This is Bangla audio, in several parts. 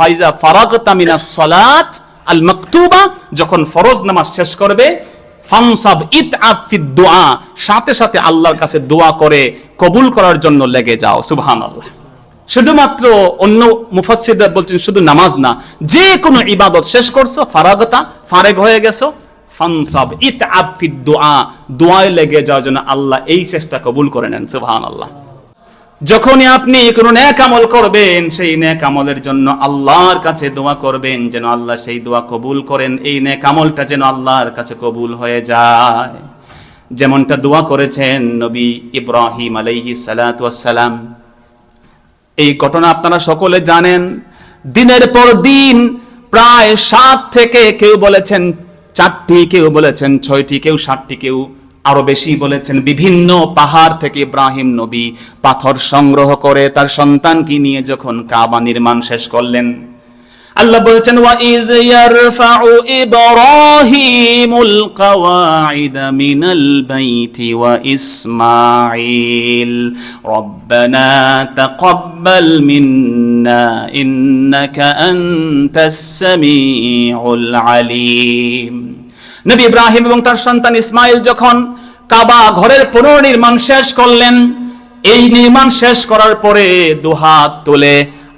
ফাইজা সালাত আল যখন ফরজ নামাজ শেষ করবে, ফানসাব ইত আফিদ দোয়া সাথে সাথে আল্লাহর কাছে দোয়া করে কবুল করার জন্য লেগে যাও, সুবহানাল্লাহ। শুধুমাত্র অন্য মুফাসসিররা বলছেন শুধু নামাজ না, যে কোনো ইবাদত শেষ করছ, ফারাগতা, ফারেগ হয়ে গেছো, ফানসাব ইত আফিদ দোয়া দোয়ায় লেগে যাওয়ার জন্য আল্লাহ এই চেষ্টা কবুল করে নেন, সুবহানাল্লাহ। যখনই আপনি কোনো ন্যাক আমল করবেন, সেই ন্যাক আমলের জন্য আল্লাহর কাছে দোয়া করবেন, যেন আল্লাহ সেই দোয়া কবুল করেন। এই ন্যাক আমলটা যেন আল্লাহর কাছে কবুল হয়ে যায়। যেমনটা দোয়া করেছেন নবী ইব্রাহিম আলাইহি সালাম এই ঘটনা আপনারা সকলে জানেন। দিনের পর দিন প্রায় সাত থেকে কেউ বলেছেন চারটি, কেউ বলেছেন ছয়টি, কেউ সাতটি, কেউ আরও বেশি বলেছেন, বিভিন্ন পাহাড় থেকে ইব্রাহিম নবী পাথর সংগ্রহ করে তার সন্তানকে নিয়ে যখন কাবা নির্মাণ শেষ করলেন। আল্লাহ বলেছেন, ওয়া ইজ ইয়ারফাউ ইব্রাহিমুল কাওয়াইদ মিনাল বাইতি ওয়া ইসমাঈল। রব্বানা তাকাব্বাল মিন্না ইন্নাকা আনতাস সামিউল আলিম। নবী ইব্রাহিম এবং তার সন্তান ইসমাইল যখন কাবা ঘরের পুনর্নির্মাণ শেষ করলেন, এই নির্মাণ শেষ করার পরে দুহাত তুলে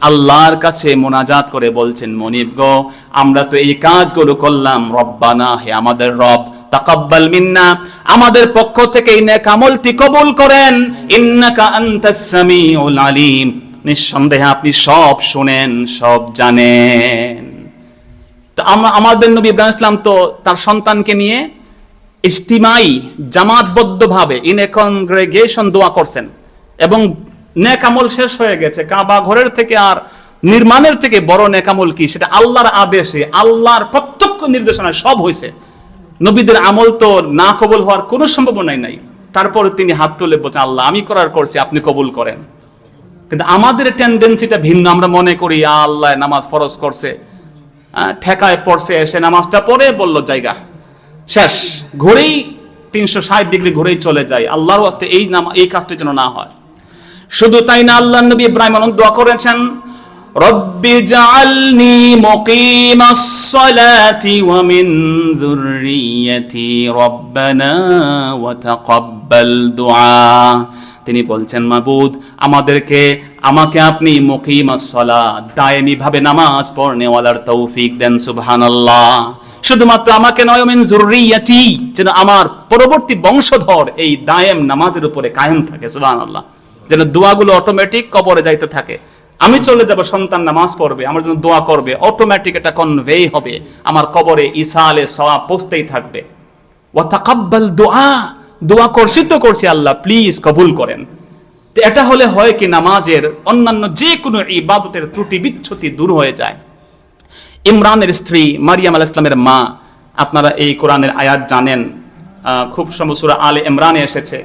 আল্লাহর কাছে মোনাজাত করে বলছেন, মনিব গো, আমরা তো এই কাজগুলো করলাম, রব্বানা, হে আমাদের রব, তাকাব্বাল মিন্না, আমাদের পক্ষ থেকে এই নেক আমলটি কবুল করেন, ইন্নাকা আনতাস সামিউল আলিম। নিঃসন্দেহে আপনি সব শুনেন, সব জানেন। আমাদের নবী ইব্রাহিম ইসলাম তো তার সন্তানকে নিয়ে ইস্তিমাই জামাতবদ্ধভাবে ইন এ কংগ্রেগেশন দোয়া করছেন। এবং নেকামল শেষ হয়ে গেছে। কাবা ঘরের থেকে আর নির্মাণের থেকে বড় নেকামল কি? সেটা আল্লাহর আদেশে, আল্লাহর প্রত্যক্ষ নির্দেশনায় সব হয়েছে। নবীদের আমল তো না কবুল হওয়ার কোনো সম্ভাবনাই নাই। তারপরে তিনি হাত তুলে বলছেন, আল্লাহ, আমি করার করছি, আপনি কবুল করেন। কিন্তু আমাদের টেন্ডেন্সিটা ভিন্ন। আমরা মনে করি, আল্লাহ, নামাজ ফরজ করছে। ঠেকায় পড়ছে এসে নামাজটা পড়ে বলল, জায়গা শেষ। ঘুরেই তিনশো ষাট ডিগ্রি ঘুরেই চলে যায়। আল্লাহর ওয়াস্তে এই নাম, এই কাজটা যেন না হয়। শুধু তাই না, আল্লাহ নবী ইব্রাহিম অনেক দোয়া করেছেন, রব্বি জাআলনি মুকিমাস সালাতি ওয়া মিন যুররিয়্যাতি রব্বানা ওয়া তাকাব্বাল দুআ। তিনি বলছেন, মাবুদ, আমাদেরকে আমাকে আপনি মুকিমাস আসলা দায়েমি ভাবে নামাজ পড়নেওয়ালার তৌফিক দেন, সুবহানাল্লাহ। শুধুমাত্র আমাকে নয়, মিন যুররিয়্যাতি যেন আমার পরবর্তী বংশধর এই দায়েম নামাজের উপরে কায়েম থাকে, সুবহানাল্লাহ। যেন দোয়াগুলো অটোমেটিক কবরে যাইতে থাকে। আমি চলে যাব, সন্তান নামাজ পড়বে, আমার জন্য দোয়া করবে অটোমেটিক এটা কনভে হবে, আমার কবরে ইসালে সওয়াব পৌঁছতেই থাকবে। ওয়া তাকাব্বাল দোয়া দোয়া করছি তো করছি আল্লাহ প্লিজ কবুল করেন। এটা হলে হয় কি নামাজের অন্যান্য যে কোনো ইবাদতের ত্রুটি বিচ্ছুতি দূর হয়ে যায়। ইমরানের স্ত্রী মারিয়াম আল ইসলামের মা, আপনারা এই কোরআনের আয়াত জানেন খুব সমসুরা আলে ইমরানে এসেছে।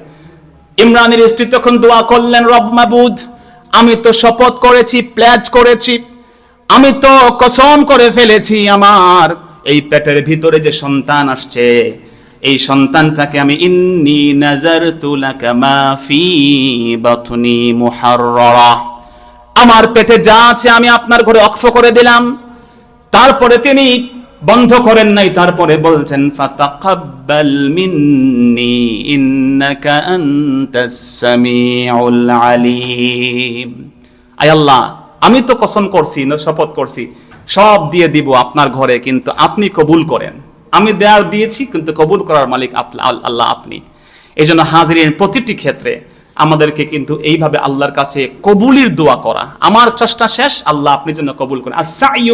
ইমরানের স্ত্রী তখন দোয়া করলেন, রব মাবুদ, আমি তো শপথ করেছি প্ল্যাজ করেছি, আমি তো কসম করে ফেলেছি আমার। এই পেটের ভিতরে যে সন্তান আসছে এই সন্তানটাকে আমি ইন্নি নাজার তুলাকা মা ফি বাতনি মুহারররা। আমার পেটে যা আছে আমি আপনার ঘরে অক্ষ করে দিলাম। তারপরে তিনি বন্ধ করেন নাই, তারপরে বলছেন, ফাতাকাব্বাল মিন্নি ইন্নাকা আনতাস সামিউল আলিম। আয় আল্লাহ, আমি তো কসম করছি শপথ করছি, সব দিয়ে দিব আপনার ঘরে, কিন্তু আপনি কবুল করেন। আমি দেয়ার দিয়েছি, কিন্তু কবুল করার মালিক আল্লাহ আপনি। এই জন্য হাজিরিন প্রতিটি ক্ষেত্রে আমাদেরকে কিন্তু এইভাবে আল্লাহর কাছে কবুলির দোয়া করা। আমার চেষ্টা শেষ, আল্লাহ আপনি যেন কবুল করেন। আস-সাইয়ু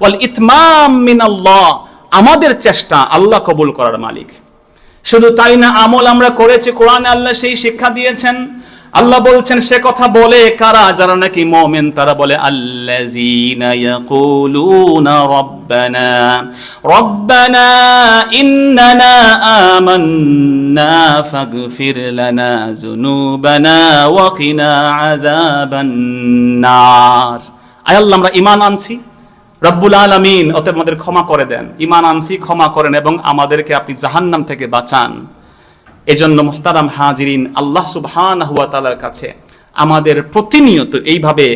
ওয়াল ইতমাম মিনাল্লাহ। আমাদের চেষ্টা আল্লাহ কবুল করার মালিক। শুধু তাই না, আমল আমরা করেছি, কোরআনে আল্লাহ সেই শিক্ষা দিয়েছেন। আল্লাহ বলছেন, সে কথা বলে কারা? যারা নাকি মুমিন, তারা বলে, আল্লাযীনা ইয়াকুলুনা রব্বানা রব্বানা ইন্নানা আমান্না, ফাগফির লানা যুনুবানা ওয়া কিনা আযাবান নার। আয় আল্লাহ, আমরা ঈমান আনছি। রব্বুল আলামিন, অতএব আমাদের ক্ষমা করে দেন। ঈমান আনছি, ক্ষমা করেন এবং আমাদেরকে আপনি জাহান্নাম থেকে বাঁচান। এজন্য মুহতারাম হাজিরিন আল্লাহ সুবহানাহু ওয়া তাআলার কাছে আমাদের প্রতিনিয়ত এইভাবে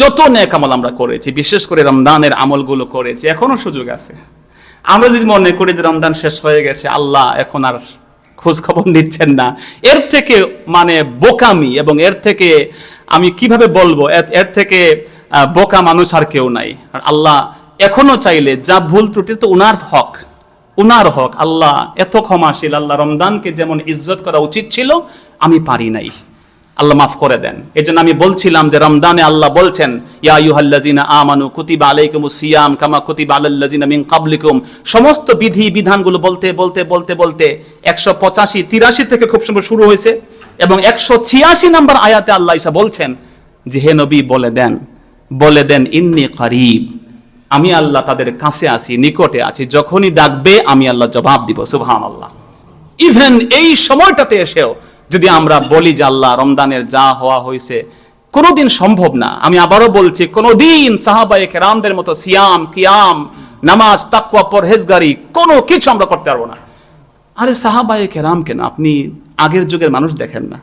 যত নেক আমল আমরা করেছি, বিশেষ করে রমদানের আমলগুলো করেছি, এখনও সুযোগ আছে। আমরা যদি মনে করি যে রমদান শেষ হয়ে গেছে, আল্লাহ এখন আর খোঁজ খবর নিচ্ছেন না। এর থেকে মানে বোকামি এবং এর থেকে আমি কীভাবে বলব, এর থেকে বোকা মানুষ আর কেউ নাই। আর আল্লাহ এখনও চাইলে যা ভুল ত্রুটি, তো উনার হক। উনার হক, আল্লাহ এত ক্ষমাশীল, আল্লাহ রমদানকে যেমন ইজ্জত করা উচিত ছিল, আমি পারি নাই। আল্লাহ মাফ করে দেন। এই জন্য আমি বলছিলাম যে রমদানে আল্লাহ বলছেন, ইয়া ইউহাল্লাজিনা আমানু কুতিবা আলাইকুমুস সিয়াম কামা কুতিবা আলাল্লাজিনা মিন কাবলিকুম সমস্ত বিধি বিধানগুলো বলতে বলতে বলতে বলতে একশো পঁচাশি, তিরাশি থেকে খুব সময় শুরু হয়েছে এবং একশো ছিয়াশি নম্বর আয়াতে আল্লাহ ইসা বলছেন যে, হে নবী, বলে দেন বলে দেন, ইন্নি করিব। আমি আল্লাহ তাদের কাছে আছি, নিকটে আছি। যখনই ডাকবে, আমি আল্লাহ জবাব দিব সুবহান আল্লাহ ইভেন এই সময়টাতে এসেও যদি আমরা বলি যে আল্লাহ রমদানের যা হওয়া হয়েছে, কোনোদিন সম্ভব না। আমি আবারও বলছি, কোনোদিন সাহাবায়ে কেরামদের মতো সিয়াম, কিয়াম, নামাজ, তাকওয়া, পরহেজগারি, কোনো কিছু আমরা করতে পারব না। আরে সাহাবায়ে কেরাম কেন? আপনি আগের যুগের মানুষ দেখেন না।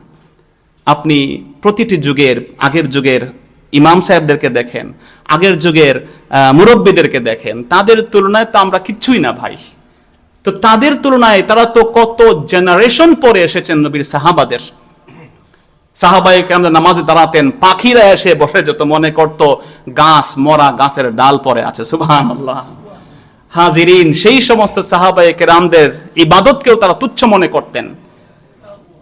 আপনি প্রতিটি যুগের, আগের যুগের ইমাম সাহেবদেরকে দেখেন, আগের যুগের মুরব্বীদেরকে দেখেন, তাদের তুলনায় তো আমরা কিচ্ছুই না ভাই। তো তাদের তুলনায় তারা তো কত জেনারেশন পরে এসেছেন নবীর সাহাবাদের। সাহাবাই কেমন নামাজে দাঁড়াতেন, পাখিরা এসে বসে যেত, মনে করত গাছ, মরা গাছের ডাল পরে আছে আল্লাহ হাজিরিন, সেই সমস্ত সাহাবাই কেরামদের ইবাদতকেও তারা তুচ্ছ মনে করতেন।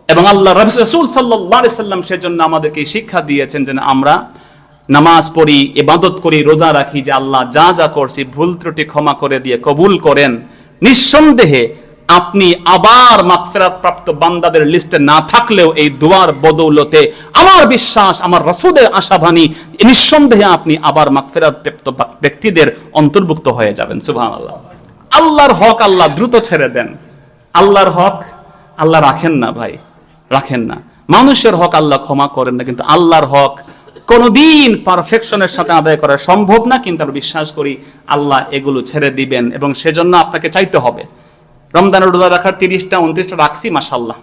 এবং আল্লাহ রসুল সাল্লাম সেজন্য আমাদেরকে শিক্ষা দিয়েছেন যে আমরা নামাজ পড়ি, ইবাদত করি, রোজা রাখি যে আল্লাহ যা যা করছি, ভুল ত্রুটি ক্ষমা করে দিয়ে কবুল করেন। নিঃসন্দেহে আপনি আবার মাগফিরাত প্রাপ্ত বান্দাদের লিস্টে না থাকলেও এই দুয়ার বদৌলতে আমার বিশ্বাস, আমার রসুদের আশাবাণী, নিঃসন্দেহে আপনি আবার মাগফিরাত প্রাপ্ত ব্যক্তিদের অন্তর্ভুক্ত হয়ে যাবেন। সুবহানাল্লাহ। আল্লাহর হক আল্লাহ দ্রুত ছেড়ে দেন। আল্লাহর হক আল্লাহ রাখেন না ভাই, রাখেন না। মানুষের হক আল্লাহ ক্ষমা করেন না, কিন্তু আল্লাহর হক কোনোদিন পারফেকশনের সাথে আদায় করা সম্ভব না, কিন্তু আমরা বিশ্বাস করি আল্লাহ এগুলো ছেড়ে দিবেন এবং সেজন্য আপনাকে চাইতে হবে। রমজানের রোজা রাখার তিরিশটা, উনত্রিশটা রাখছি মাসাল্লাহ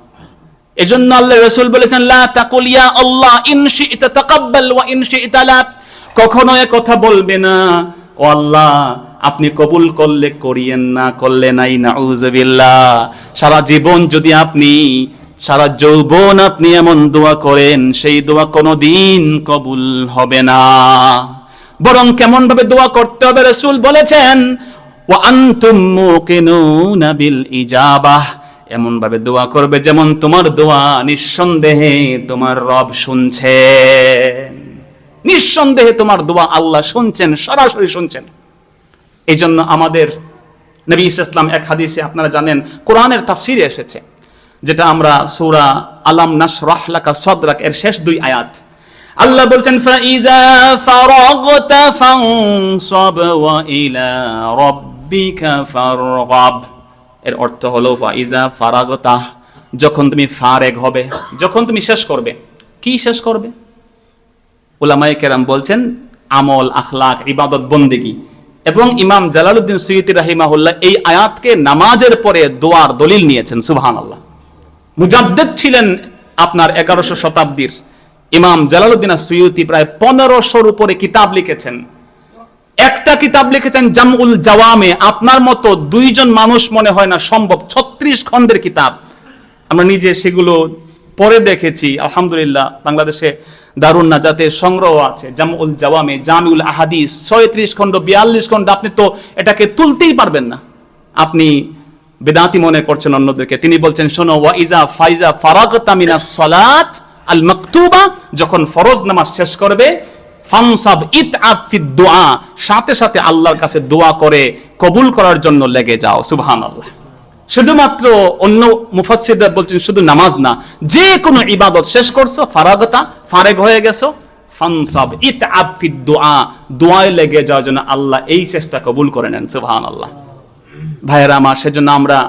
এজন্য আল্লাহ রসুল বলেছেন, লা তাকুল ইয়া আল্লাহ, ইন শি'তা তাকাব্বাল ওয়া ইন কখনো এ কথা বলবে না, ও আল্লাহ, আপনি কবুল করলে, করিয়েন না, করলে নাই নাউজুবিল্লাহ সারা জীবন যদি আপনি সারা যৌবন আপনি এমন দোয়া করেন, সেই দোয়া কোনোদিন কবুল হবে না। বরং কেমন ভাবে দোয়া করতে হবে, রসুল বলেছেন মুকিনুনা বিল ইজাবাহ এমন ভাবে দোয়া করবে যেমন তোমার দোয়া, নিঃসন্দেহে তোমার রব শুনছে। নিঃসন্দেহে তোমার দোয়া আল্লাহ শুনছেন, সরাসরি শুনছেন। এই জন্য আমাদের নবী ইসলাম এক হাদিসে আপনারা জানেন, কোরআনের তাফসিরে এসেছে। যেটা আমরা সূরা আলাম নাশরাহ লাকা সদরাক এর শেষ দুই আয়াত। আল্লাহ বলছেন, ফাইজা ফারাগতা ফানসাব ওয়া ইলা রাব্বিকা ফারগাব। এর অর্থ হলো, ফাইজা ফারাগতা, যখন তুমি ফারেগ হবে, যখন তুমি শেষ করবে। কি শেষ করবে? উলামায়ে কেরাম বলছেন, আমল, আখলাক, ইবাদত, বন্দেগি। এবং ইমাম জালালউদ্দিন সুয়ুতি রাহিমাহুল্লাহ এই আয়াতকে নামাজের পরে দোয়ার দলিল নিয়েছেন, সুবহানাল্লাহ। মুজাদ্দেদ ছিলেন আপনার এগারোশো শতাব্দীর। ইমাম জালালউদ্দিন সুয়ুতি প্রায় পনেরোশোর উপরে কিতাব লিখেছেন। একটা কিতাব লিখেছেন, জামউল জাওয়ামে। আপনার মতো দুইজন মানুষ মনে হয় না সম্ভব। ছত্রিশ খণ্ডের কিতাব। আমরা নিজে সেগুলো পরে দেখেছি। আলহামদুলিল্লাহ, বাংলাদেশে দারুণ নাজাতে সংগ্রহ আছে। জামউল জাওয়ামে, জামিউল আহাদিস, ছয়ত্রিশ খণ্ড, বিয়াল্লিশ খণ্ড। আপনি তো এটাকে তুলতেই পারবেন না। আপনি বেদাতি মনে করছেন অন্যদেরকে। তিনি বলছেন, শোনো, ওয়া ইজা ফাইজা ফারাগতা সালাত আল মাকতুবা, যখন ফরজ নামাজ শেষ করবে, ফানসাব ইত দোয়া সাথে সাথে আল্লাহর কাছে দোয়া করে কবুল করার জন্য লেগে যাও। সুবহানাল্লাহ। শুধুমাত্র অন্য মুফাসসিররা বলছেন, শুধু নামাজ না, যে কোনো ইবাদত শেষ করছ, ফারাগতা, ফারেগ হয়ে গেছো, ফানসাব ইত আফিদ দোয়া দোয়ায় লেগে যাওয়ার জন্য আল্লাহ এই চেষ্টা কবুল করে নেন। সুবহানাল্লাহ। ভাইয়েরা আমার সেজন্য আমরা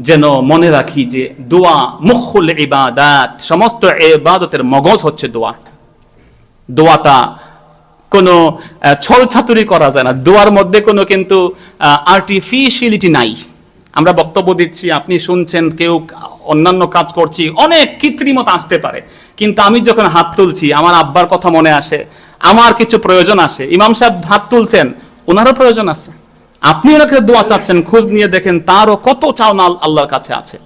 যেন মনে রাখি যে দোয়া মুখুল ইবাদাত সমস্ত ইবাদতের মগজ হচ্ছে দোয়া। দোয়াটা কোনো আহ, ছলছাতুরি করা যায় না। দোয়ার মধ্যে কোনো কিন্তু আর্টিফিশিয়ালিটি নাই। আমরা বক্তব্য দিচ্ছি আপনি শুনছেন কেউ অন্যান্য কাজ করছি অনেক কৃত্রিমতা আসতে পারে। কিন্তু আমি যখন হাত তুলছি আমার আব্বার কথা মনে আসে আমার কিছু প্রয়োজন আসে। ইমাম সাহেব হাত তুলছেন ওনারও প্রয়োজন আছে। আপনি ওনাকে দোয়া চাচ্ছেন, খোঁজ নিয়ে দেখেন তারও কত চাওনা আল- আল্লাহর কাছে আছে।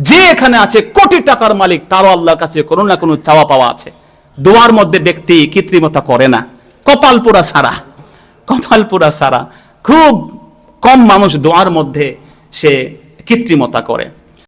যে এখানে আছে কোটি টাকার মালিক, তারও আল্লাহর কাছে কোনো না কোনো চাওয়া পাওয়া আছে। দোয়ার মধ্যে ব্যক্তি কৃত্রিমতা করে না। কপাল পুরা সারা। কপাল সারা। খুব কম মানুষ দোয়ার মধ্যে সে কৃত্রিমতা করে।